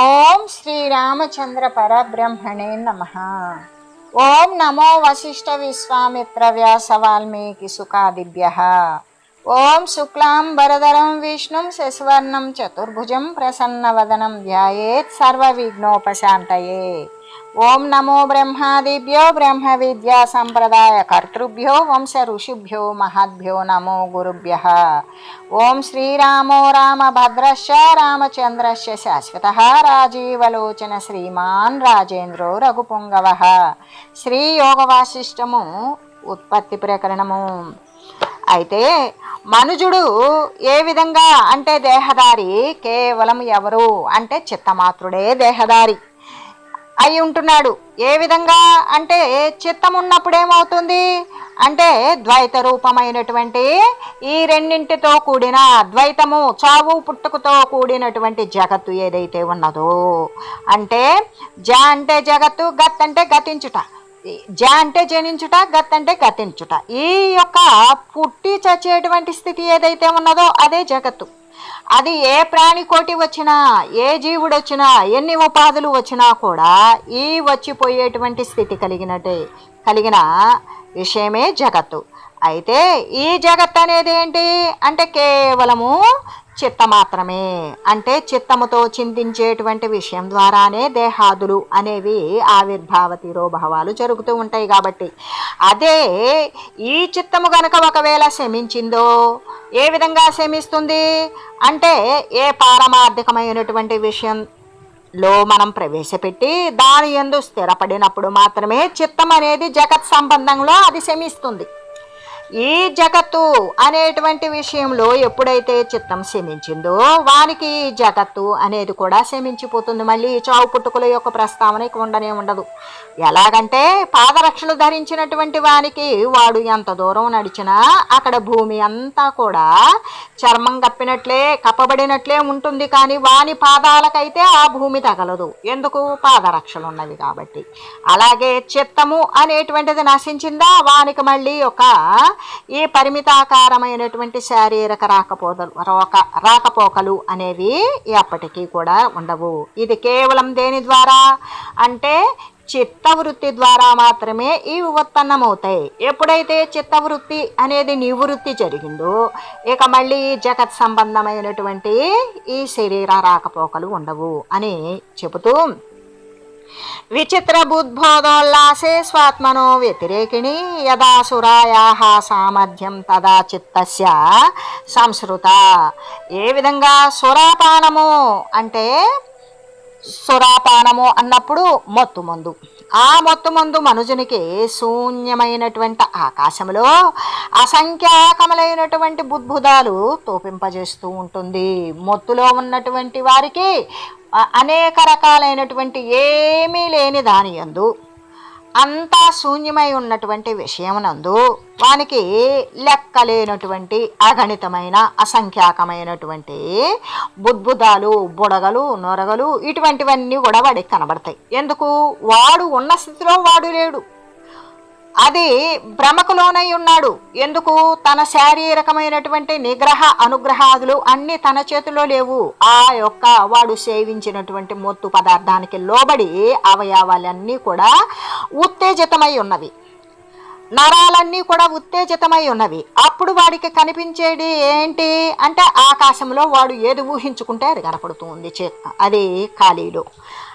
ఓం శ్రీరామచంద్ర పరబ్రహ్మణే నమ. ఓం నమో వశిష్ఠ విశ్వామిత్ర వ్యాస వాల్మీకి సుఖాదిభ్య. ఓం శుక్లాం వరదరం విష్ణుం శశివర్ణం చతుర్భుజం ప్రసన్నవదనం ధ్యాయేత్ సర్వ విఘ్నోపశాంతయే ఓం నమో బ్రహ్మాదిభ్యో బ్రహ్మ విద్యా సంప్రదాయ కర్తృభ్యో వంశ ఋషిభ్యో మహద్భ్యో నమో గురుభ్య. ఓం శ్రీరామో రామభద్రశ్చ రామచంద్రశ్చ శాశ్వత రాజీవలోచన శ్రీమాన్ రాజేంద్రో రఘుపుంగవ. శ్రీ వాసిష్టము ఉత్పత్తి ప్రకరణము. అయితే మనుజుడు ఏ విధంగా అంటే దేహదారి కేవలం ఎవరు అంటే చిత్తమాత్రుడే దేహదారి. అయి ఉంటున్నాడు. ఏ విధంగా? అంటే చిత్తం ఉన్నప్పుడు ఏమవుతుంది? అంటే ద్వైత రూపమైనటువంటి ఈ రెండింటితో కూడిన ద్వైతము చావు పుట్టుకతో కూడినటువంటి జగత్తు ఏదైతే ఉన్నదో. అంటే జ అంటే జగత్తు గత్ అంటే గతించుట. జ అంటే జనించుట గత్ అంటే గతించుట. ఈ యొక్క పుట్టి చచ్చేటువంటి స్థితి ఏదైతే ఉన్నదో అదే జగత్తు. అది ఏ ప్రాణికోటి వచ్చినా ఏ జీవుడు వచ్చినా ఎన్ని ఉపాధులు వచ్చినా కూడా ఈ వచ్చిపోయేటువంటి స్థితి కలిగినట్టే కలిగిన విషయమే జగత్తు. అయితే ఈ జగత్ అనేది ఏంటి? అంటే కేవలము చిత్త మాత్రమే. అంటే చిత్తముతో చింతించేటువంటి విషయం ద్వారానే దేహాదులు అనేవి ఆవిర్భావ తిరోభావాలు జరుగుతూ ఉంటాయి కాబట్టి. అదే ఈ చిత్తము గనక ఒకవేళ శమించిందో ఏ విధంగా శమిస్తుంది? అంటే ఏ పారమార్థికమైనటువంటి విషయం లో మనం ప్రవేశపెట్టి దాని ఎందు స్థిరపడినప్పుడు మాత్రమే చిత్తం అనేది జగత్ సంబంధంలో అది శమిస్తుంది. ఈ జగత్తు అనేటువంటి విషయంలో ఎప్పుడైతే చిత్తం శమించిందో వానికి ఈ జగత్తు అనేది కూడా శమించిపోతుంది మళ్ళీ ఈ చావు పుట్టుకల యొక్క ప్రస్తావన ఇక ఉండనే ఉండదు. ఎలాగంటే పాదరక్షలు ధరించినటువంటి వానికి వాడు ఎంత దూరం నడిచినా అక్కడ భూమి అంతా కూడా చర్మం కప్పినట్లే కప్పబడినట్లే ఉంటుంది. కానీ వాని పాదాలకైతే ఆ భూమి తగలదు. ఎందుకు? పాదరక్షలు ఉన్నవి కాబట్టి. అలాగే చిత్తము అనేటువంటిది నశించిందా? వానికి మళ్ళీ ఒక ఈ పరిమితాకారమైనటువంటి శారీరక రాకపోదలు రోక రాకపోకలు అనేవి ఎప్పటికీ కూడా ఉండవు. ఇది కేవలం దేని ద్వారా? అంటే చిత్తవృత్తి ద్వారా మాత్రమే ఇవి ఉత్పన్నమవుతాయి. ఎప్పుడైతే చిత్తవృత్తి అనేది నివృత్తి జరిగిందో ఇక మళ్ళీ జగత్ సంబంధమైనటువంటి ఈ శరీర రాకపోకలు ఉండవు అని చెబుతూ విచిత్ర బుద్బోధోల్లాసే స్వాత్మనో వ్యతిరేకిణి యదా సురాయా సామర్థ్యం తదా చిత్తస్య సంస్కృత ఏ విధంగా సురాపానము అంటే సురాపానము అన్నప్పుడు మత్తు మందు ఆ మొత్తమందు మనుజునికి శూన్యమైనటువంటి ఆకాశంలో అసంఖ్యాకములైనటువంటి బుద్భుదాలు తోపింపజేస్తూ ఉంటుంది. మొత్తులో ఉన్నటువంటి వారికి అనేక రకాలైనటువంటి ఏమీ లేని దాని యందు అంతా శూన్యమై ఉన్నటువంటి విషయమునందు వానికి లెక్కలేనటువంటి అగణితమైన అసంఖ్యాకమైనటువంటి బుద్భుదాలు బుడగలు నొరగలు ఇటువంటివన్నీ కూడా వాడికి కనబడతాయి. ఎందుకు? వాడు ఉన్న స్థితిలో వాడు లేడు. అది భ్రమకు లోనై ఉన్నాడు. ఎందుకు? తన శారీరకమైనటువంటి నిగ్రహ అనుగ్రహాదులు అన్నీ తన చేతిలో లేవు. ఆ యొక్క వాడు సేవించినటువంటి మొత్తు పదార్థానికి లోబడి అవయవాలన్నీ కూడా ఉత్తేజితమై ఉన్నవి. నరాలన్నీ కూడా ఉత్తేజితమై ఉన్నవి. అప్పుడు వాడికి కనిపించేది ఏంటి? అంటే ఆకాశంలో వాడు ఏది ఊహించుకుంటే అది కనపడుతుంది చే అది ఖాళీలో.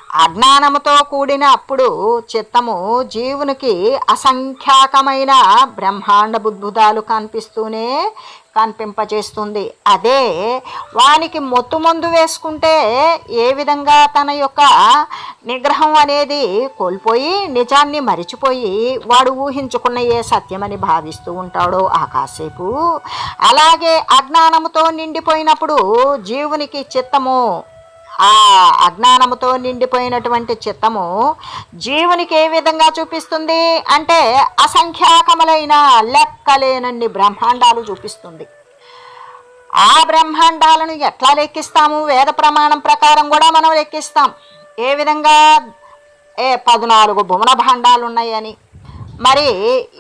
అజ్ఞానముతో కూడిన అప్పుడు చిత్తము జీవునికి అసంఖ్యాకమైన బ్రహ్మాండ బుద్భుతాలు కనిపిస్తూనే కనిపింపజేస్తుంది. అదే వానికి మొత్తు మందు వేసుకుంటే ఏ విధంగా తన యొక్క నిగ్రహం అనేది కోల్పోయి నిజాన్ని మరిచిపోయి వాడు ఊహించుకున్న ఏ సత్యమని భావిస్తూ ఉంటాడో ఆ కాసేపు అలాగే అజ్ఞానముతో నిండిపోయినప్పుడు జీవునికి చిత్తము ఆ అజ్ఞానముతో నిండిపోయినటువంటి చిత్తము జీవునికి ఏ విధంగా చూపిస్తుంది అంటే అసంఖ్యాకములైన లెక్కలేనన్ని బ్రహ్మాండాలు చూపిస్తుంది. ఆ బ్రహ్మాండాలను ఎట్లా లెక్కిస్తాము? వేద ప్రమాణం ప్రకారం కూడా మనం లెక్కిస్తాం. ఏ విధంగా? ఏ పద్నాలుగు భువన భాండాలు ఉన్నాయని. మరి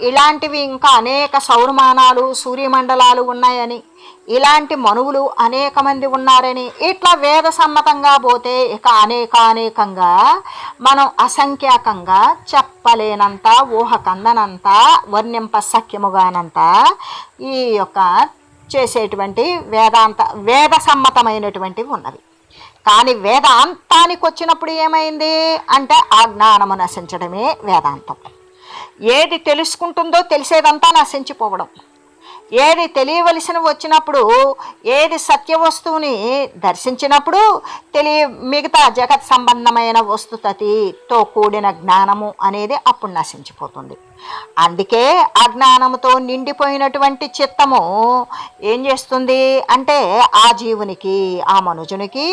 ఇలాంటివి ఇంకా అనేక సౌరమానాలు సూర్యమండలాలు ఉన్నాయని. ఇలాంటి మనువులు అనేక మంది ఉన్నారని ఇట్లా వేద సమ్మతంగా పోతే ఇక అనేకానేకంగా మనం అసంఖ్యాకంగా చెప్పలేనంత ఊహకందనంత వర్ణింప సఖ్యముగానంత ఈ యొక్క చేసేటువంటి వేదాంత వేద సమ్మతమైనటువంటివి ఉన్నవి. కానీ వేదాంతానికి వచ్చినప్పుడు ఏమైంది అంటే ఆ జ్ఞానము నశించడమే వేదాంతం. ఏది తెలుసుకుంటుందో తెలిసేదంతా నశించిపోవడం. ఏది తెలియవలసిన వచ్చినప్పుడు ఏది సత్య వస్తువుని దర్శించినప్పుడు తెలియ మిగతా జగత్ సంబంధమైన వస్తుతతితో కూడిన జ్ఞానము అనేది అప్పుడు నశించిపోతుంది. అందుకే అజ్ఞానముతో నిండిపోయినటువంటి చిత్తము ఏం చేస్తుంది అంటే ఆ జీవునికి ఆ మనుజునికి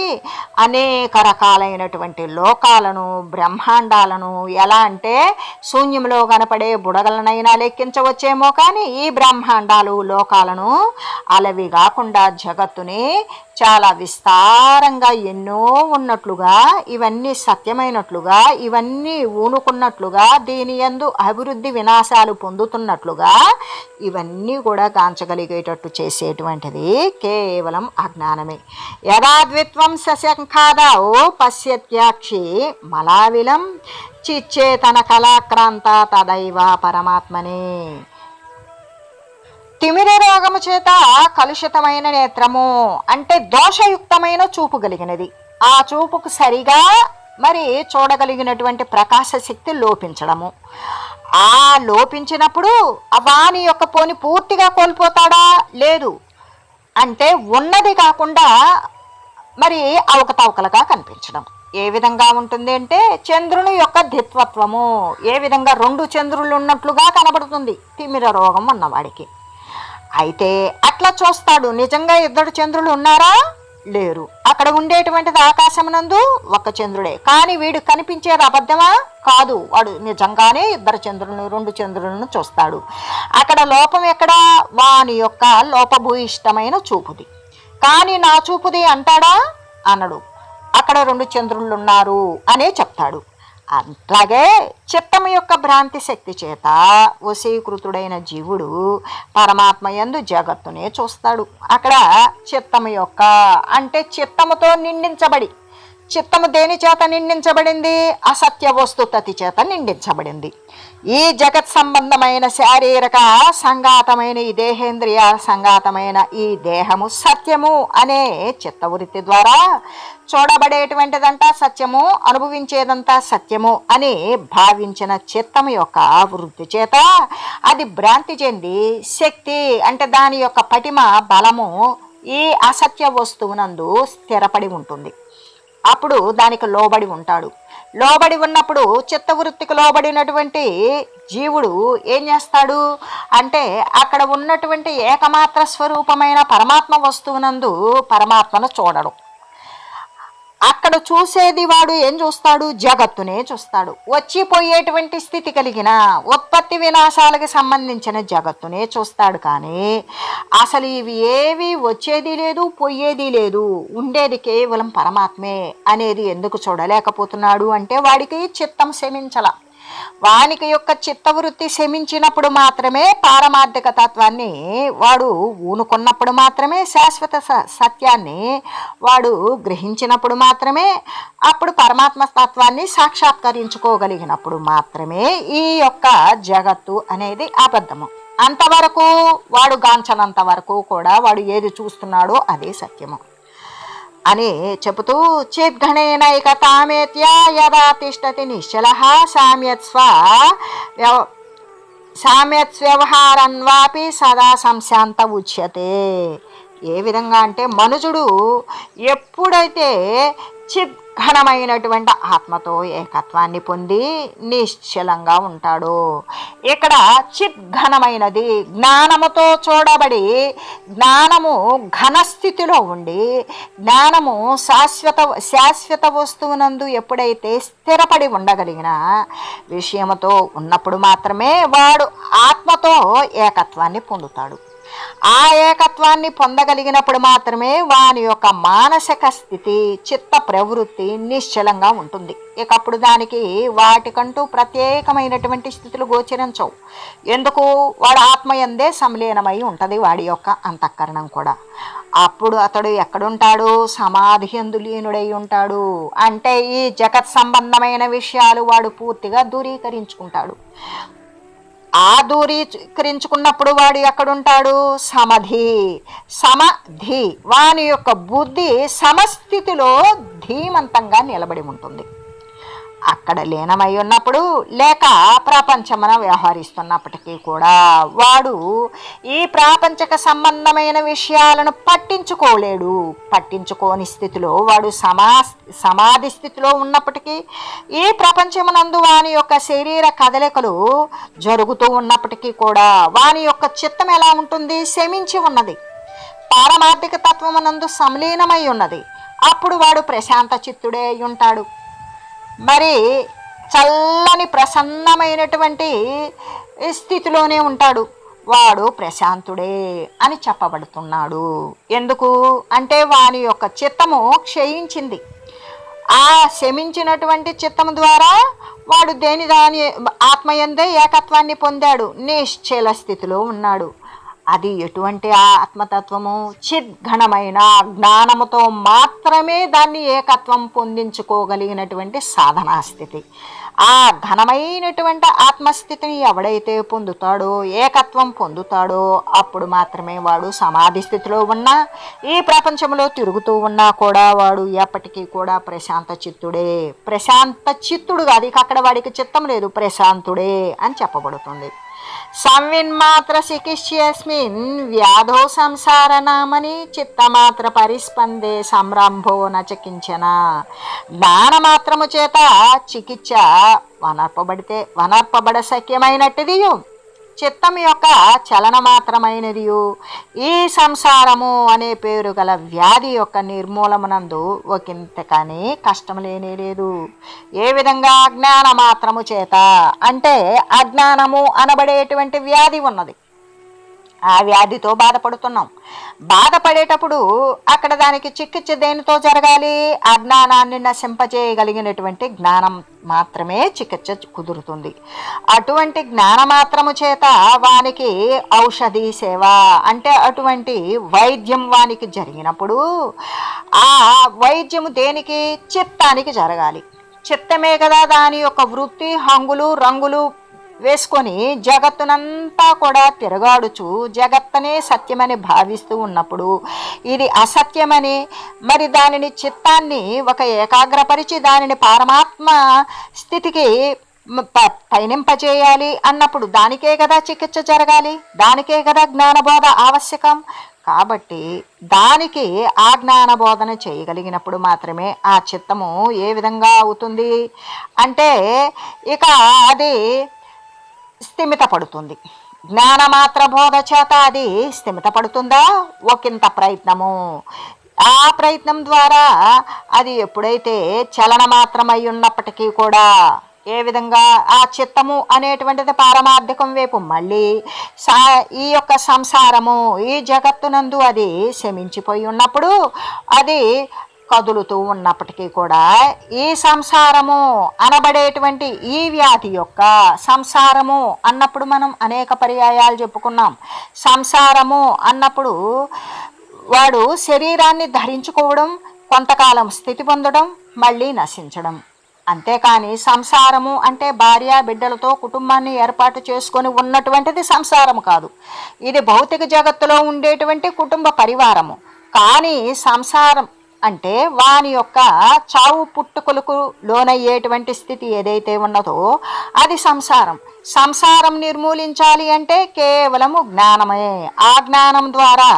అనేక రకాలైనటువంటి లోకాలను బ్రహ్మాండాలను ఎలా అంటే శూన్యంలో కనపడే బుడగలనైనా లెక్కించవచ్చేమో కానీ ఈ బ్రహ్మాండాలు లోకాలను అలవి కాకుండా జగత్తుని చాలా విస్తారంగా ఎన్నో ఉన్నట్లుగా ఇవన్నీ సత్యమైనట్లుగా ఇవన్నీ ఊనుకున్నట్లుగా దీని యందు అభివృద్ధి వినాశాలు పొందుతున్నట్లుగా ఇవన్నీ కూడా గాంచగలిగేటట్టు చేసేటువంటిది కేవలం అజ్ఞానమే. యథాద్విత్వం సశంఖాదావు పశ్యత్యాక్షి మలావిలం చిచ్చేతన కళాక్రాంత తదైవ పరమాత్మనే. తిమిర రోగము చేత కలుషితమైన నేత్రము అంటే దోషయుక్తమైన చూపు కలిగినది ఆ చూపుకు సరిగా మరి చూడగలిగినటువంటి ప్రకాశ శక్తి లోపించడము. ఆ లోపించినప్పుడు ఆ వాని యొక్క పోని పూర్తిగా కోల్పోతాడా? లేదు. అంటే ఉన్నది కాకుండా మరి అవకతవకలుగా కనిపించడం. ఏ విధంగా ఉంటుంది అంటే చంద్రుని యొక్క ధిత్వత్వము. ఏ విధంగా రెండు చంద్రులు ఉన్నట్లుగా కనబడుతుంది? తిమిర రోగం ఉన్నవాడికి. అయితే అట్లా చూస్తాడు. నిజంగా ఇద్దరు చంద్రులు ఉన్నారా? లేరు. అక్కడ ఉండేటువంటిది ఆకాశమునందు ఒక చంద్రుడే. కానీ వీడు కనిపించేది అబద్ధమా? కాదు. వాడు నిజంగానే ఇద్దరు చంద్రులను రెండు చంద్రులను చూస్తాడు. అక్కడ లోపం ఎక్కడ? వాని యొక్క లోపభూయిష్టమైన చూపుది. కానీ నా చూపుది అంటాడా? అనడు. అక్కడ రెండు చంద్రులు ఉన్నారు అనే చెప్తాడు. అట్లాగే చిత్తము యొక్క భ్రాంతి శక్తి చేత వశీకృతుడైన జీవుడు పరమాత్మ యందు జగత్తునే చూస్తాడు. అక్కడ చిత్తము యొక్క అంటే చిత్తముతో నిండించబడి చిత్తము దేని చేత నిండించబడింది? అసత్య వస్తుతతి చేత నిండించబడింది. ఈ జగత్ సంబంధమైన శారీరక సంఘాతమైన ఈ దేహేంద్రియ సంఘాతమైన ఈ దేహము సత్యము అనే చిత్తవృత్తి ద్వారా చూడబడేటువంటిదంతా సత్యము అనుభవించేదంతా సత్యము అని భావించిన చిత్తము యొక్క వృత్తి చేత అది భ్రాంతి చెంది శక్తి అంటే దాని యొక్క పటిమ బలము ఈ అసత్య వస్తువునందు స్థిరపడి ఉంటుంది. అప్పుడు దానికి లోబడి ఉంటాడు. లోబడి ఉన్నప్పుడు చిత్తవృత్తికి లోబడినటువంటి జీవుడు ఏం చేస్తాడు? అంటే అక్కడ ఉన్నటువంటి ఏకమాత్ర స్వరూపమైన పరమాత్మ వస్తువునందు పరమాత్మను చూడడు. అక్కడ చూసేది వాడు ఏం చూస్తాడు? జగత్తునే చూస్తాడు. వచ్చిపోయేటువంటి స్థితి కలిగిన ఉత్పత్తి వినాశాలకు సంబంధించిన జగత్తునే చూస్తాడు కానీ అసలు ఇవి ఏవి వచ్చేది లేదు పోయేది లేదు ఉండేది కేవలం పరమాత్మే అనేది ఎందుకు చూడలేకపోతున్నాడు అంటే వాడికి చిత్తం శమించలా. వానికి యొక్క చిత్తవృత్తి శమించినప్పుడు మాత్రమే పారమార్థిక తత్వాన్ని వాడు ఊనుకున్నప్పుడు మాత్రమే శాశ్వత స- సత్యాన్ని వాడు గ్రహించినప్పుడు మాత్రమే అప్పుడు పరమాత్మ తత్వాన్ని సాక్షాత్కరించుకోగలిగినప్పుడు మాత్రమే ఈ యొక్క జగత్తు అనేది అబద్ధము. అంతవరకు వాడు గాంచనంత వరకు కూడా వాడు ఏది చూస్తున్నాడో అదే సత్యము. అని చెబుతూ చిద్ఘణేనైక తామేత్య యదా తిష్టతి నిశ్చల సామ్యత్స్వ వ్యవ- సామ్యత్ సదా సంశాంత ఉచ్యతే. ఏ విధంగా అంటే మనుజుడు ఎప్పుడైతే చిద్ఘనమైనటువంటి ఆత్మతో ఏకత్వాన్ని పొంది నిశ్చలంగా ఉంటాడో ఇక్కడ చిద్ఘనమైనది జ్ఞానముతో చూడబడి జ్ఞానము ఘనస్థితిలో ఉండి జ్ఞానము శాశ్వత శాశ్వత వస్తువునందు ఎప్పుడైతే స్థిరపడి ఉండగలిగిన విషయముతో ఉన్నప్పుడు మాత్రమే వాడు ఆత్మతో ఏకత్వాన్ని పొందుతాడు. ఆ ఏకత్వాన్ని పొందగలిగినప్పుడు మాత్రమే వాని యొక్క మానసిక స్థితి చిత్త ప్రవృత్తి నిశ్చలంగా ఉంటుంది. ఇకప్పుడు దానికి వాటికంటూ ప్రత్యేకమైనటువంటి స్థితులు గోచరించవు ఎందుకు? వాడు ఆత్మయందే సంలీనమై ఉంటుంది వాడి యొక్క అంతఃకరణం కూడా. అప్పుడు అతడు ఎక్కడుంటాడు? సమాధి అందులీనుడై ఉంటాడు. అంటే ఈ జగత్ సంబంధమైన విషయాలు వాడు పూర్తిగా దూరీకరించుకుంటాడు. ఆ దూరీకరించుకున్నప్పుడు వాడు ఎక్కడుంటాడు? సమధి. సమధి. వాని యొక్క బుద్ధి సమస్థితిలో ధీమంతంగా నిలబడి ఉంటుంది. అక్కడ లీనమై ఉన్నప్పుడు లేక ప్రపంచమున వ్యవహరిస్తున్నప్పటికీ కూడా వాడు ఈ ప్రాపంచక సంబంధమైన విషయాలను పట్టించుకోలేడు. పట్టించుకోని స్థితిలో వాడు సమా సమాధి స్థితిలో ఉన్నప్పటికీ ఈ ప్రపంచమునందు వాని యొక్క శరీర కదలికలు జరుగుతూ ఉన్నప్పటికీ కూడా వాని యొక్క చిత్తం ఎలా ఉంటుంది? శమించి ఉన్నది. పారమార్థిక తత్వమునందు సంలీనమై ఉన్నది. అప్పుడు వాడు ప్రశాంత చిత్తుడే అయి ఉంటాడు. మరి చల్లని ప్రసన్నమైనటువంటి స్థితిలోనే ఉంటాడు. వాడు ప్రశాంతుడే అని చెప్పబడుతున్నాడు. ఎందుకు? అంటే వాని యొక్క చిత్తము క్షయించింది. ఆ శమించినటువంటి చిత్తము ద్వారా వాడు దేని దాని ఆత్మయందే ఏకత్వాన్ని పొందాడు. నిశ్చల స్థితిలో ఉన్నాడు. అది ఎటువంటి ఆ ఆత్మతత్వము? చిద్ఘనమైన జ్ఞానముతో మాత్రమే దాన్ని ఏకత్వం పొందించుకోగలిగినటువంటి సాధనా స్థితి. ఆ ఘనమైనటువంటి ఆత్మస్థితిని ఎవడైతే పొందుతాడో ఏకత్వం పొందుతాడో అప్పుడు మాత్రమే వాడు సమాధి స్థితిలో ఉన్నా ఈ ప్రపంచంలో తిరుగుతూ ఉన్నా కూడా వాడు ఎప్పటికీ కూడా ప్రశాంత చిత్తుడే. ప్రశాంత చిత్తుడు కాదు ఇక అక్కడ వాడికి చిత్తం లేదు ప్రశాంతుడే అని చెప్పబడుతుంది. సంవిన్మాత్ర చికిత్స్యస్మిన్ వ్యాధో సంసారనామని చిత్తమాత్ర పరిస్పందే సంరంభో నచకించన జ్ఞానమాత్రము చేత చికిత్స వనర్పబడితే వనర్పబడ శక్యమైనట్టుదియు చిత్తం యొక్క చలన మాత్రమైనదియు. ఈ సంసారము అనే పేరు గల వ్యాధి యొక్క నిర్మూలమునందు ఒకంత కానీ కష్టం లేనే లేదు. ఏ విధంగా అజ్ఞాన మాత్రము చేత? అంటే అజ్ఞానము అనబడేటువంటి వ్యాధి ఉన్నది. ఆ వ్యాధితో బాధపడుతున్నాం. బాధపడేటప్పుడు అక్కడ దానికి చికిత్స దేనితో జరగాలి? అజ్ఞానాన్ని నశింపజేయగలిగినటువంటి జ్ఞానం మాత్రమే చికిత్స కుదురుతుంది. అటువంటి జ్ఞానమాత్రము చేత వానికి ఔషధి సేవ అంటే అటువంటి వైద్యం వానికి జరిగినప్పుడు ఆ వైద్యము దేనికి? చిత్తానికి జరగాలి. చిత్తమే కదా దాని యొక్క వృత్తి హంగులు రంగులు వేసుకొని జగత్తునంతా కూడా తిరగాడుచు జగత్తనే సత్యమని భావిస్తూ ఉన్నప్పుడు ఇది అసత్యమని మరి దానిని చిత్తాన్ని ఒక ఏకాగ్రపరిచి దానిని పారమాత్మ స్థితికి ప- పయనింపజేయాలి అన్నప్పుడు దానికే కదా చికిత్స జరగాలి దానికే కదా జ్ఞానబోధ ఆవశ్యకం. కాబట్టి దానికి ఆ జ్ఞానబోధన చేయగలిగినప్పుడు మాత్రమే ఆ చిత్తము ఏ విధంగా అవుతుంది అంటే ఇక అది స్థిమిత పడుతుంది జ్ఞానమాత్ర బోధ చేత అది స్థిమిత పడుతుందా ఒకంత ప్రయత్నము. ఆ ప్రయత్నం ద్వారా అది ఎప్పుడైతే చలన మాత్రమై ఉన్నప్పటికీ కూడా ఏ విధంగా ఆ చిత్తము అనేటువంటిది పారమార్థికం వైపు మళ్ళీ సా ఈ యొక్క సంసారము ఈ జగత్తునందు అది శమించిపోయి ఉన్నప్పుడు అది కదులుతూ ఉన్నప్పటికీ కూడా ఈ సంసారము అనబడేటువంటి ఈ వ్యాధి యొక్క సంసారము అన్నప్పుడు మనం అనేక పర్యాయాలు చెప్పుకున్నాం. సంసారము అన్నప్పుడు వాడు శరీరాన్ని ధరించుకోవడం కొంతకాలం స్థితి పొందడం మళ్ళీ నశించడం. అంతేకాని సంసారము అంటే భార్య బిడ్డలతో కుటుంబాన్ని ఏర్పాటు చేసుకొని ఉన్నటువంటిది సంసారము కాదు. ఇది భౌతిక జగత్తులో ఉండేటువంటి కుటుంబ పరివారము. కానీ సంసారం అంటే వాని యొక్క చావు పుట్టుకలకు లోనయ్యేటువంటి స్థితి ఏదైతే ఉన్నదో అది సంసారం. సంసారం నిర్మూలించాలి అంటే కేవలము జ్ఞానమే. ఆ జ్ఞానం ద్వారా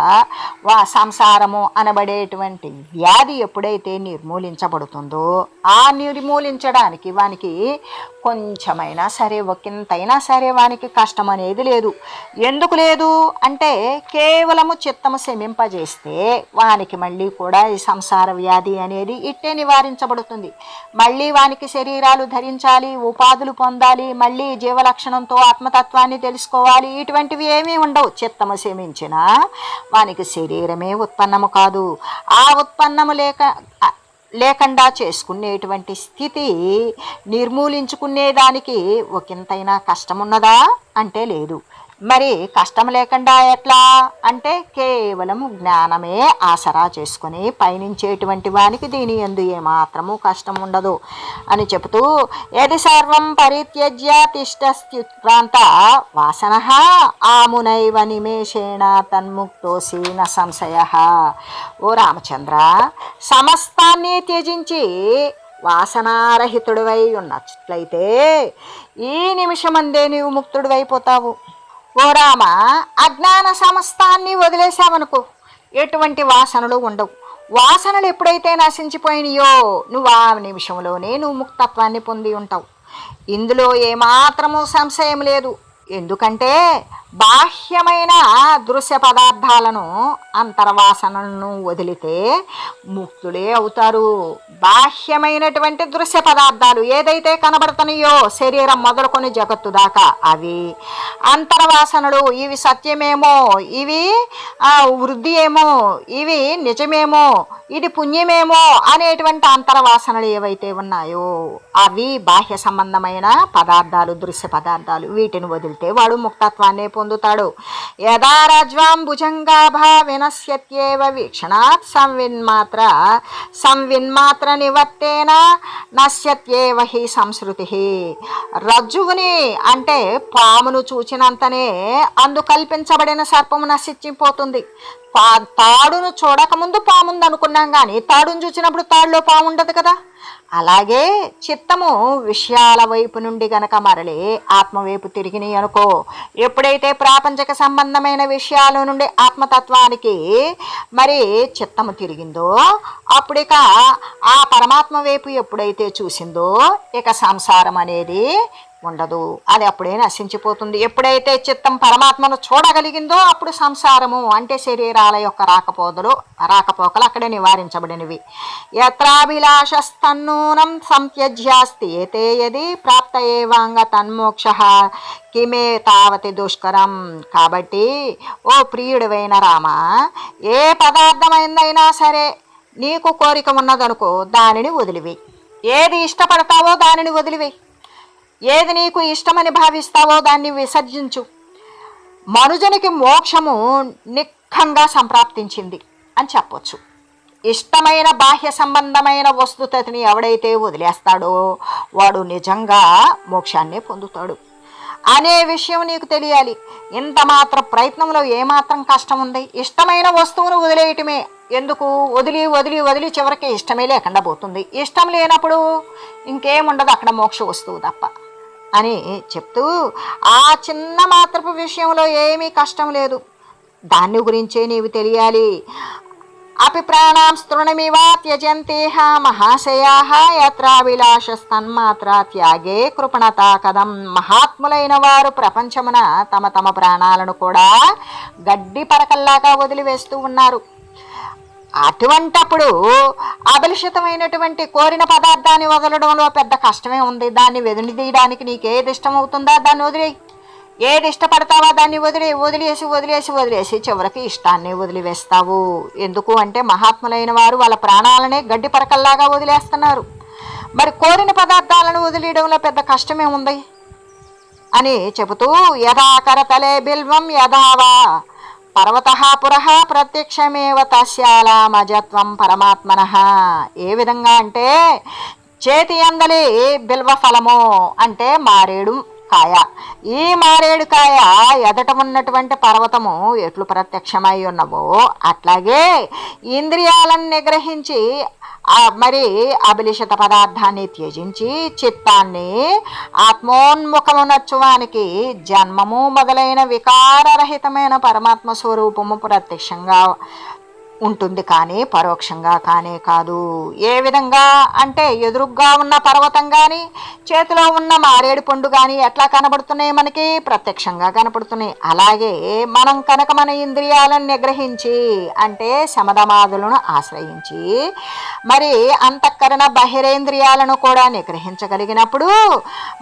వా సంసారము అనబడేటువంటి వ్యాధి ఎప్పుడైతే నిర్మూలించబడుతుందో ఆ నిర్మూలించడానికి వానికి కొంచెమైనా సరే ఒకంతైనా సరే వానికి కష్టం అనేది లేదు. ఎందుకు లేదు? అంటే కేవలము చిత్తము శమింపజేస్తే వానికి మళ్ళీ కూడా ఈ సంసార వ్యాధి అనేది ఇట్టే నివారించబడుతుంది. మళ్ళీ వానికి శరీరాలు ధరించాలి ఉపాధులు పొందాలి మళ్ళీ జీవల లక్షణంతో ఆత్మతత్వాన్ని తెలుసుకోవాలి. ఇటువంటివి ఏమీ ఉండవు. చిత్తము శమించిన వానికి శరీరమే ఉత్పన్నము కాదు. ఆ ఉత్పన్నము లేక లేకుండా చేసుకునేటువంటి స్థితి నిర్మూలించుకునేదానికి ఒకంతైనా కష్టమున్నదా? అంటే లేదు. మరి కష్టం లేకుండా ఎట్లా? అంటే కేవలం జ్ఞానమే ఆసరా చేసుకొని పయనించేటువంటి వానికి దీని ఎందు ఏమాత్రము కష్టం ఉండదు అని చెబుతూ ఏది సర్వం పరిత్యజ్య తిష్టస్థ్యుత్క్రాంత వాసన ఆమునైవ నిమేషేణ తన్ముక్తోసి న సంశయ. ఓ రామచంద్ర సమస్తాన్ని త్యజించి వాసనారహితుడివై ఉన్నట్లయితే ఈ నిమిషమందే నీవు ముక్తుడివైపోతావు. ఓ రామ అజ్ఞాన సమస్తాన్ని వదిలేసావనుకో ఎటువంటి వాసనలు ఉండవు. వాసనలు ఎప్పుడైతే నశించిపోయినాయో నువ్వు ఆ నిమిషంలోనే నువ్వు ముక్తత్వాన్ని పొంది ఉంటావు. ఇందులో ఏమాత్రము సంశయం లేదు. ఎందుకంటే బాహ్యమైన దృశ్య పదార్థాలను అంతర్వాసనలను వదిలితే ముక్తులే అవుతారు. బాహ్యమైనటువంటి దృశ్య పదార్థాలు ఏదైతే కనబడుతున్నాయో శరీరం మొదలుకొని జగత్తు దాకా అవి అంతర్వాసనలు. ఇవి సత్యమేమో ఇవి వృద్ధి ఏమో ఇవి నిజమేమో ఇది పుణ్యమేమో అనేటువంటి అంతర్వాసనలు ఏవైతే ఉన్నాయో అవి బాహ్య సంబంధమైన పదార్థాలు దృశ్య పదార్థాలు వీటిని వదిలితే వాడు ముక్తత్వాన్ని పొందుతాడు. యదా రజ్వాం వీక్షణాత్ సంవిన్మాత్ర. సంవిన్మాత్ర నివర్తేన నశ్యత్యేవ హి సంస్కృతి రజ్జువుని అంటే పామును చూచినంతనే అందు కల్పించబడిన సర్పము నశించిపోతుంది. పా తాడును చూడకముందు పాముంది అనుకున్నాం కానీ తాడును చూసినప్పుడు తాడులో పాము ఉండదు కదా. అలాగే చిత్తము విషయాల వైపు నుండి గనక మరలి ఆత్మవైపు తిరిగినాయి అనుకో. ఎప్పుడైతే ప్రాపంచక సంబంధమైన విషయాల నుండి ఆత్మతత్వానికి మరి చిత్తము తిరిగిందో అప్పుడిక ఆ పరమాత్మ వైపు ఎప్పుడైతే చూసిందో ఇక సంసారం అనేది ఉండదు. అది అప్పుడే నశించిపోతుంది. ఎప్పుడైతే చిత్తం పరమాత్మను చూడగలిగిందో అప్పుడు సంసారము అంటే శరీరాల యొక్క రాకపోదలు రాకపోకలు అక్కడే నివారించబడినవి. యత్రాభిలాషస్తన్నూనం సంత్యజ్యాస్తి ఏతే యది ప్రాప్త ఏవాంగ తన్మోక్ష కిమే తావతి దుష్కరం. కాబట్టి ఓ ప్రియుడివైన రామ ఏ పదార్థమైందైనా సరే నీకు కోరిక ఉన్నదనుకో దానిని వదిలివి. ఏది ఇష్టపడతావో దానిని వదిలివేయి ఏది నీకు ఇష్టమని భావిస్తావో దాన్ని విసర్జించు. మనుజునికి మోక్షము నిఖంగా సంప్రాప్తించింది అని చెప్పొచ్చు. ఇష్టమైన బాహ్య సంబంధమైన వస్తుతని ఎవడైతే వదిలేస్తాడో వాడు నిజంగా మోక్షాన్ని పొందుతాడు. అనే విషయం నీకు తెలియాలి. ఇంత మాత్రం ప్రయత్నంలో ఏమాత్రం కష్టం ఉంది? ఇష్టమైన వస్తువును వదిలేయటమే. ఎందుకు? వదిలి వదిలి వదిలి చివరికి ఇష్టమే లేకుండా పోతుంది. ఇష్టం లేనప్పుడు ఇంకేముండదు. అక్కడ మోక్ష వస్తువు తప్ప. అని చెప్తూ ఆ చిన్న మాత్రపు విషయంలో ఏమీ కష్టం లేదు. దాన్ని గురించే నీవు తెలియాలి. అపి ప్రాణాం స్తృణమివ త్యజంతేహ మహాశయా యత్రాభిలాషస్తన్మాత్ర త్యాగే కృపణత కదం మహాత్ములైన వారు ప్రపంచమున తమ తమ ప్రాణాలను కూడా గడ్డి పరకల్లాగా వదిలివేస్తూ ఉన్నారు. అటువంటప్పుడు అబలిషితమైనటువంటి కోరిన పదార్థాన్ని వదలడంలో పెద్ద కష్టమే ఉంది. దాన్ని వెదిలిదీయడానికి నీకు ఏది ఇష్టమవుతుందా? దాన్ని వదిలేయి. ఏది ఇష్టపడతావా? దాన్ని వదిలే వదిలేసి వదిలేసి వదిలేసి చివరికి ఇష్టాన్ని వదిలివేస్తావు. ఎందుకు అంటే మహాత్ములైన వారు వాళ్ళ ప్రాణాలనే గడ్డి పరకల్లాగా వదిలేస్తున్నారు. మరి కోరిన పదార్థాలను వదిలేయడంలో పెద్ద కష్టమే ఉంది అని చెబుతూ యథాకరతలే బిల్వం యథావా పర్వత పురః ప్రత్యక్షమేవ తస్యాలామజత్వం పరమాత్మన. ఏ విధంగా అంటే చేతి అందలి బిల్వ ఫలము అంటే మారేడు కాయ. ఈ మారేడు కాయ ఎదట ఉన్నటువంటి పర్వతము ఎట్లు ప్రత్యక్షమై ఉన్నవో అట్లాగే ఇంద్రియాలను నిగ్రహించి మరి అభిలిషిత పదార్థాన్ని త్యజించి చిత్తాన్ని ఆత్మోన్ముఖమునచ్చువానికి జన్మము మొదలైన వికారరహితమైన పరమాత్మ స్వరూపము ప్రత్యక్షంగా ఉంటుంది కానీ పరోక్షంగా కానే కాదు. ఏ విధంగా అంటే ఎదురుగ్గా ఉన్న పర్వతం కానీ చేతిలో ఉన్న మారేడు పండు కానీ ఎట్లా కనబడుతున్నాయి మనకి? ప్రత్యక్షంగా కనపడుతున్నాయి. అలాగే మనం కనుక మన ఇంద్రియాలను నిగ్రహించి అంటే శమధమాదులను ఆశ్రయించి మరి అంతఃకరణ బహిరేంద్రియాలను కూడా నిగ్రహించగలిగినప్పుడు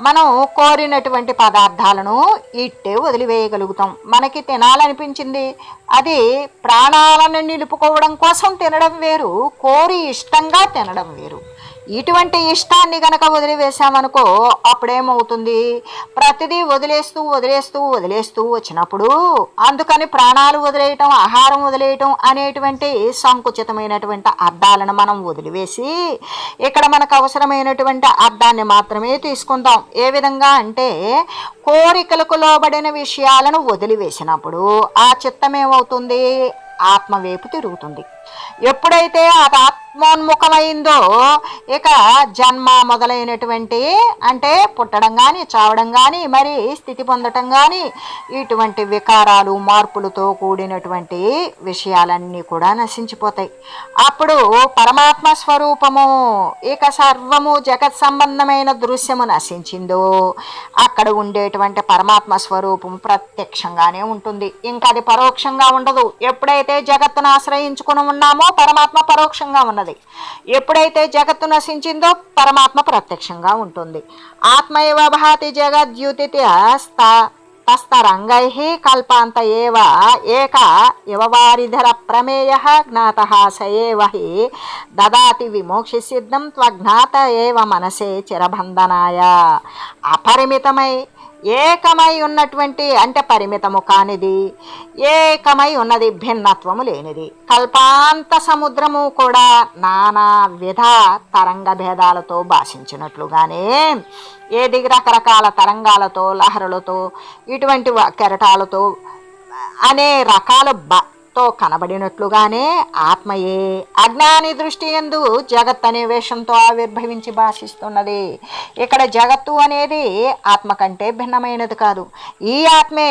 మనం కోరినటువంటి పదార్థాలను ఇట్టే వదిలివేయగలుగుతాం. మనకి తినాలనిపించింది. అది ప్రాణాలను కోరుకోవడం కోసం తినడం వేరు కోరి ఇష్టంగా తినడం వేరు. ఇటువంటి ఇష్టాన్ని గనక వదిలివేశామనుకో అప్పుడేమవుతుంది? ప్రతిదీ వదిలేస్తూ వదిలేస్తూ వదిలేస్తూ వచ్చినప్పుడు అందుకని ప్రాణాలు వదిలేయటం ఆహారం వదిలేయటం అనేటువంటి సంకుచితమైనటువంటి అర్థాలను మనం వదిలివేసి ఇక్కడ మనకు అవసరమైనటువంటి అర్థాన్ని మాత్రమే తీసుకుందాం. ఏ విధంగా అంటే కోరికలకు లోబడిన విషయాలను వదిలివేసినప్పుడు ఆ చిత్తం ఏమవుతుంది ఆత్మవైపు తిరుగుతుంది. ఎప్పుడైతే అది ఆత్మోన్ముఖమైందో ఇక జన్మ మొదలైనటువంటి అంటే పుట్టడం కానీ చావడం కానీ మరి స్థితి పొందటం కానీ ఇటువంటి వికారాలు మార్పులతో కూడినటువంటి విషయాలన్నీ కూడా నశించిపోతాయి. అప్పుడు పరమాత్మ స్వరూపము ఇక సర్వము జగత్ సంబంధమైన దృశ్యము నశించిందో అక్కడ ఉండేటువంటి పరమాత్మ స్వరూపము ప్రత్యక్షంగానే ఉంటుంది. ఇంకా అది పరోక్షంగా ఉండదు. ఎప్పుడైతే జగత్తును ఆశ్రయించుకుని ఉన్నామో పరమాత్మ పరోక్షంగా ఉన్నది. ఎప్పుడైతే జగత్తు నశించిందో పరమాత్మ ప్రత్యక్షంగా ఉంటుంది. ఆత్మైవ భాతి జగద్యుతి తస్తరంగై కల్పాంత ఏవ ఏక యువవారిధర ప్రమేయ జ్ఞాత స హి దదాతి విమోక్షి సిద్ధం త్వజ్ఞాత ఏవ మనసే చిరబంధనాయ. అపరిమితమై ఏకమై ఉన్నటువంటి అంటే పరిమితము కానిది ఏకమై ఉన్నది భిన్నత్వము లేనిది. కల్పాంత సముద్రము కూడా నానా విధ తరంగ భేదాలతో భాషించినట్లుగానే ఏది రకరకాల తరంగాలతో లహరులతో ఇటువంటి కెరటాలతో అనే రకాల బ తో కనబడినట్లుగానే ఆత్మయే అజ్ఞాని దృష్టి ఎందు జగత్ అనే వేషంతో ఆవిర్భవించి భాషిస్తున్నది. ఇక్కడ జగత్తు అనేది ఆత్మ కంటే భిన్నమైనది కాదు. ఈ ఆత్మే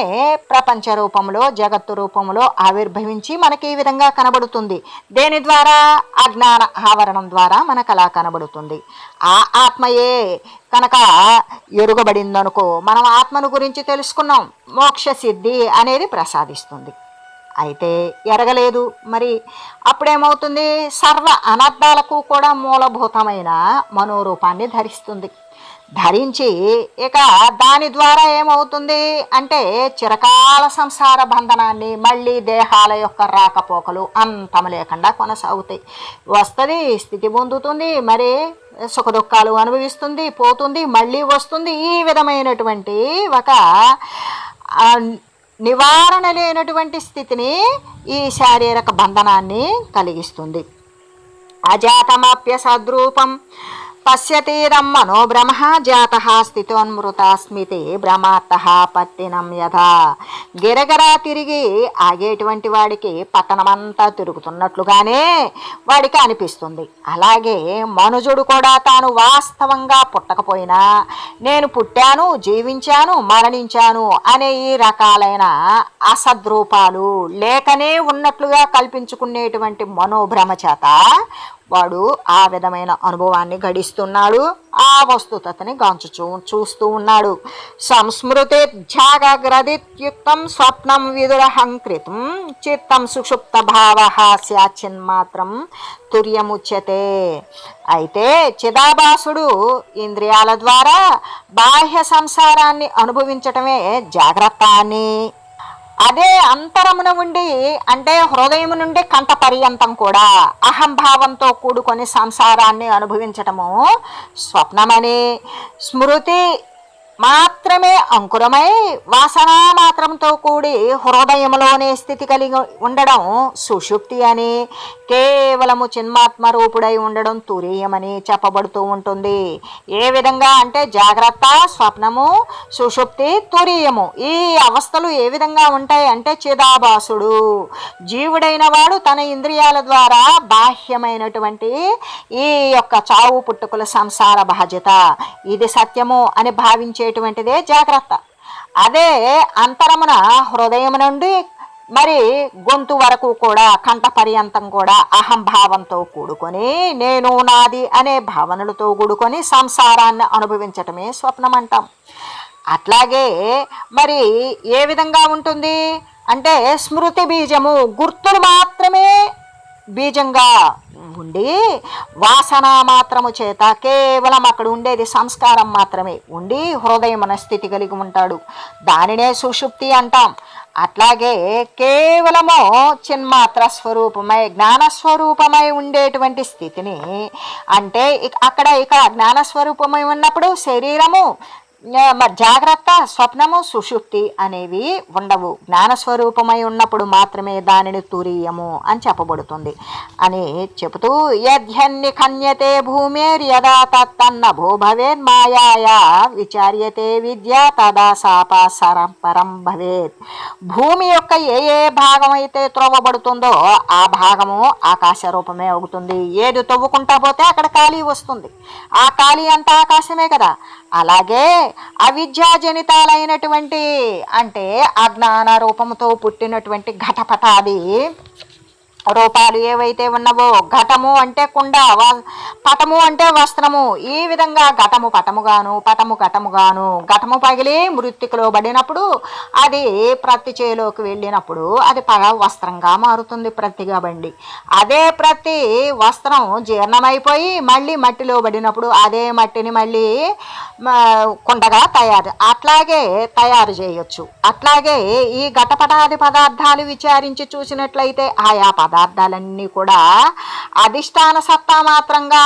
ప్రపంచ రూపంలో జగత్తు రూపంలో ఆవిర్భవించి మనకి ఈ విధంగా కనబడుతుంది. దేని ద్వారా? అజ్ఞాన ఆవరణం ద్వారా మనకు అలా కనబడుతుంది. ఆ ఆత్మయే కనుక ఎరుగబడిందనుకో మనం ఆత్మను గురించి తెలుసుకున్నాం. మోక్ష సిద్ధి అనేది ప్రసాదిస్తుంది. అయితే ఎరగలేదు. మరి అప్పుడేమవుతుంది? సర్వ అనర్థాలకు కూడా మూలభూతమైన మనోరూపాన్ని ధరిస్తుంది. ధరించి ఇక దాని ద్వారా ఏమవుతుంది? అంటే చిరకాల సంసార బంధనాన్ని మళ్ళీ దేహాల యొక్క రాకపోకలు అంతం లేకుండా కొనసాగుతాయి. వస్తుంది స్థితి పొందుతుంది మరి సుఖదుఖాలు అనుభవిస్తుంది పోతుంది మళ్ళీ వస్తుంది. ఈ విధమైనటువంటి ఒక నివారణ లేనటువంటి స్థితిని ఈ శారీరక బంధనాన్ని కలిగిస్తుంది. అజాతమాప్య సద్రూపం. పశ్యతీరం మనోభ్రమ జాత స్థితోన్మృతాస్మితి భ్రమాత్త పత్తినం యథా. గిరగరా తిరిగి ఆగేటువంటి వాడికి పట్టణమంతా తిరుగుతున్నట్లుగానే వాడికి అనిపిస్తుంది. అలాగే మనుజుడు కూడా తాను వాస్తవంగా పుట్టకపోయినా నేను పుట్టాను జీవించాను మరణించాను అనే ఈ రకాలైన అసద్రూపాలు లేకనే ఉన్నట్లుగా కల్పించుకునేటువంటి మనోభ్రమ చేత వాడు ఆ విధమైన అనుభవాన్ని గడిస్తున్నాడు. ఆ వస్తుతని గాంచుచూ చూస్తూ ఉన్నాడు. సంస్మృతి ధ్యాగ్రదిత్యుక్తం స్వప్నం విదురహంకృతం చిత్తం సుషుప్త భావ మాత్రం తుర్యముచ్యతే. అయితే చిదాభాసుడు ఇంద్రియాల ద్వారా బాహ్య సంసారాన్ని అనుభవించటమే జాగ్రత్త అని. అదే అంతరమున ఉండి అంటే హృదయం నుండి కంట పర్యంతం కూడా అహంభావంతో కూడుకొని సంసారాన్ని అనుభవించటము స్వప్నమని. స్మృతి మాత్రమే అంకురమై వాసన మాత్రంతో కూడి హృదయంలోనే స్థితి కలిగి ఉండడం సుషుప్తి అని కేవలము చిన్మాత్మ రూపుడై ఉండడం తురీయమని చెప్పబడుతూ ఉంటుంది. ఏ విధంగా అంటే జాగ్రత్త స్వప్నము సుషుప్తి తురీయము ఈ అవస్థలు ఏ విధంగా ఉంటాయి అంటే చిదాభాసుడు. జీవుడైన వాడు తన ఇంద్రియాల ద్వారా బాహ్యమైనటువంటి ఈ యొక్క చావు పుట్టుకుల సంసార బాధ్యత. ఇది సత్యము అని భావించే భావించేటువంటిదే జాగ్రత్త. అదే అంతరమున హృదయం నుండి మరి గొంతు వరకు కూడా కంఠ పర్యంతం కూడా అహంభావంతో కూడుకొని నేను నాది అనే భావనలతో కూడుకొని సంసారాన్ని అనుభవించటమే స్వప్నం అంటాం అట్లాగే మరి ఏ విధంగా ఉంటుంది? అంటే స్మృతి బీజము గుర్తులు మాత్రమే బీజంగా ఉండి వాసన మాత్రము చేత కేవలం అక్కడ ఉండేది సంస్కారం మాత్రమే. ఉండి హృదయ మనస్థితి స్థితి కలిగి ఉంటాడు. దానినే సుషుప్తి అంటాం. అట్లాగే కేవలము చిన్మాత్ర స్వరూపమై జ్ఞానస్వరూపమై ఉండేటువంటి స్థితిని అంటే ఇక- అక్కడ ఇక్కడ జ్ఞానస్వరూపమై ఉన్నప్పుడు శరీరము మరి జాగ్రత్త స్వప్నము సుషుప్తి అనేవి ఉండవు. జ్ఞానస్వరూపమై ఉన్నప్పుడు మాత్రమే దానిని తురీయము అని చెప్పబడుతుంది. అని చెబుతూ యధ్యన్ని కన్యతే భూమేర్యదా తత్తన్న భూభవేన్ మాయాయా విచార్యతే విద్య తదా సాప పరం భవేత్. భూమి యొక్క ఏ ఏ భాగం అయితే త్రవ్వబడుతుందో ఆ భాగము ఆకాశ రూపమే అవుతుంది. ఏది తవ్వుకుంటా పోతే అక్కడ ఖాళీ వస్తుంది. ఆ ఖాళీ అంతా ఆకాశమే కదా. అలాగే అవిద్యాజనితాలైనటువంటి అంటే అజ్ఞాన రూపముతో పుట్టినటువంటి ఘటపటాది రూపాలు ఏవైతే ఉన్నవో ఘటము అంటే కుండ వ- పటము అంటే వస్త్రము. ఈ విధంగా ఘటము పటముగాను పటము ఘటముగాను ఘటము పగిలి మృత్తికలో పడినప్పుడు అది ప్రతి చేలోకి వెళ్ళినప్పుడు అది పగ వస్త్రంగా మారుతుంది ప్రతిగా బండి. అదే ప్రతి వస్త్రం జీర్ణమైపోయి మళ్ళీ మట్టిలో పడినప్పుడు అదే మట్టిని మళ్ళీ కుండగా తయారు అట్లాగే తయారు చేయొచ్చు. అట్లాగే ఈ ఘటపటాది పదార్థాలు విచారించి చూసినట్లయితే ఆయా పదార్థాలన్నీ కూడా అధిష్టాన సత్తా మాత్రంగా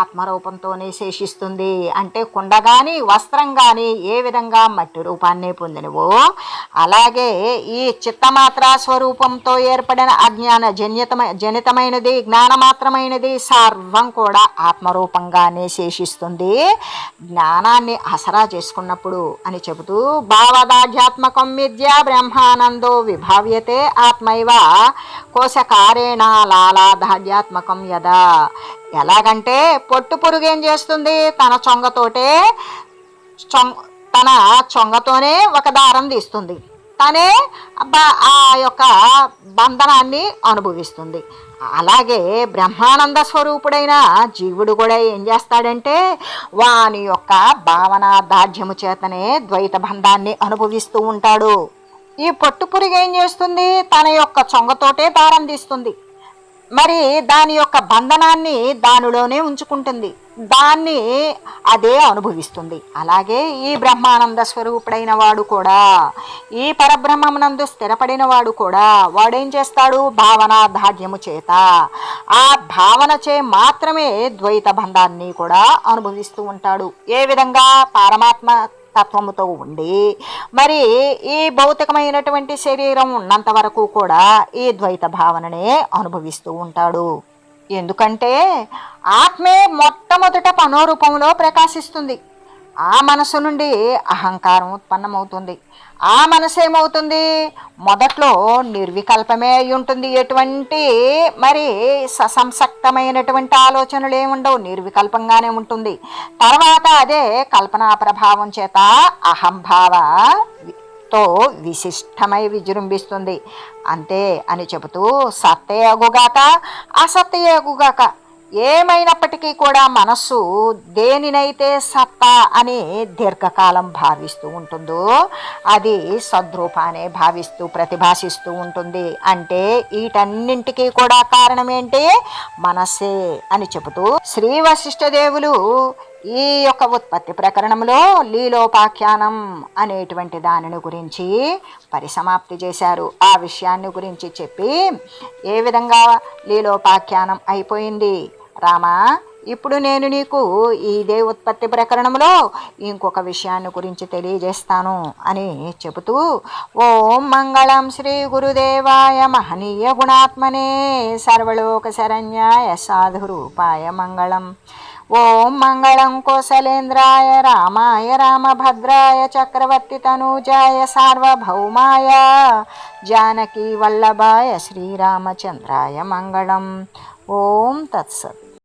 ఆత్మరూపంతోనే శేషిస్తుంది. అంటే కుండ కానీ వస్త్రం కానీ ఏ విధంగా మట్టి రూపాన్ని పొందినవో అలాగే ఈ చిత్తమాత్ర స్వరూపంతో ఏర్పడిన అజ్ఞాన జన్యతమ జనితమైనది జ్ఞానమాత్రమైనది సర్వం కూడా ఆత్మరూపంగానే శేషిస్తుంది. జ్ఞానాన్ని ఆసరా చేసుకున్నప్పుడు అని చెబుతూ భావదాధ్యాత్మకం విద్య బ్రహ్మానందో విభావ్యతే ఆత్మైవ కోశకారేణ లాలాదాధ్యాత్మకం యదా. ఎలాగంటే పొట్టు పురుగు ఏం చేస్తుంది? తన చొంగతోటే చొంగ తన చొంగతోనే ఒక దారం తీస్తుంది. తనే ఆ యొక్క బంధనాన్ని అనుభవిస్తుంది. అలాగే బ్రహ్మానంద స్వరూపుడైన జీవుడు కూడా ఏం చేస్తాడంటే వాని యొక్క భావన దార్ఢ్యము చేతనే ద్వైత బంధాన్ని అనుభవిస్తూ ఉంటాడు. ఈ పట్టు పురుగు ఏం చేస్తుంది? తన యొక్క చొంగతోటే దారం తీస్తుంది. మరి దాని యొక్క బంధనాన్ని దానిలోనే ఉంచుకుంటుంది. దాన్ని అదే అనుభవిస్తుంది. అలాగే ఈ బ్రహ్మానంద స్వరూపుడైన వాడు కూడా ఈ పరబ్రహ్మమునందు స్థిరపడిన వాడు కూడా వాడేం చేస్తాడు? భావన దాఢ్యము చేత. ఆ భావన చే మాత్రమే ద్వైత బంధాన్ని కూడా అనుభవిస్తూ ఉంటాడు. ఏ విధంగా? పరమాత్మ తత్వముతో ఉండి మరి ఈ భౌతికమైనటువంటి శరీరం ఉన్నంత వరకు కూడా ఈ ద్వైత భావననే అనుభవిస్తూ ఉంటాడు. ఎందుకంటే ఆత్మే మొట్టమొదట పనోరూపంలో ప్రకాశిస్తుంది. ఆ మనసు నుండి అహంకారం ఉత్పన్నమవుతుంది. ఆ మనసు ఏమవుతుంది? మొదట్లో నిర్వికల్పమే అయి ఉంటుంది. ఎటువంటి మరి ససంసక్తమైనటువంటి ఆలోచనలు ఏముండవు నిర్వికల్పంగానే ఉంటుంది. తర్వాత అదే కల్పనా ప్రభావం చేత అహంభావ తో విశిష్టమై విజృంభిస్తుంది. అంతే అని చెబుతూ సత్తయగుగాక అసత్తయగుగాక ఏమైనప్పటికీ కూడా మనస్సు దేనినైతే సత్తా అని దీర్ఘకాలం భావిస్తూ ఉంటుందో అది సద్రూపానే భావిస్తూ ప్రతిభాసిస్తూ ఉంటుంది. అంటే వీటన్నింటికీ కూడా కారణం ఏంటి? మనస్సే అని చెబుతూ శ్రీ వశిష్ఠదేవులు ఈ యొక్క ఉత్పత్తి ప్రకరణంలో లీలోపాఖ్యానం అనేటువంటి దానిని గురించి పరిసమాప్తి చేశారు. ఆ విషయాన్ని గురించి చెప్పి ఏ విధంగా లీలోపాఖ్యానం అయిపోయింది? రామా ఇప్పుడు నేను నీకు ఇదే ఉత్పత్తి ప్రకరణంలో ఇంకొక విషయాన్ని గురించి తెలియజేస్తాను అని చెబుతూ ఓం మంగళం శ్రీ గురుదేవాయ మహనీయ గుణాత్మనే సర్వలోక శరణ్యాయ సాధురూపాయ మంగళం. ॐ मङ्गलं कोसलेन्द्राय रामाय रामभद्राय चक्रवर्तितनूजाय सार्वभौमाय जानकीवल्लभाय श्रीरामचंद्रा मंगल ओं तत्सत्।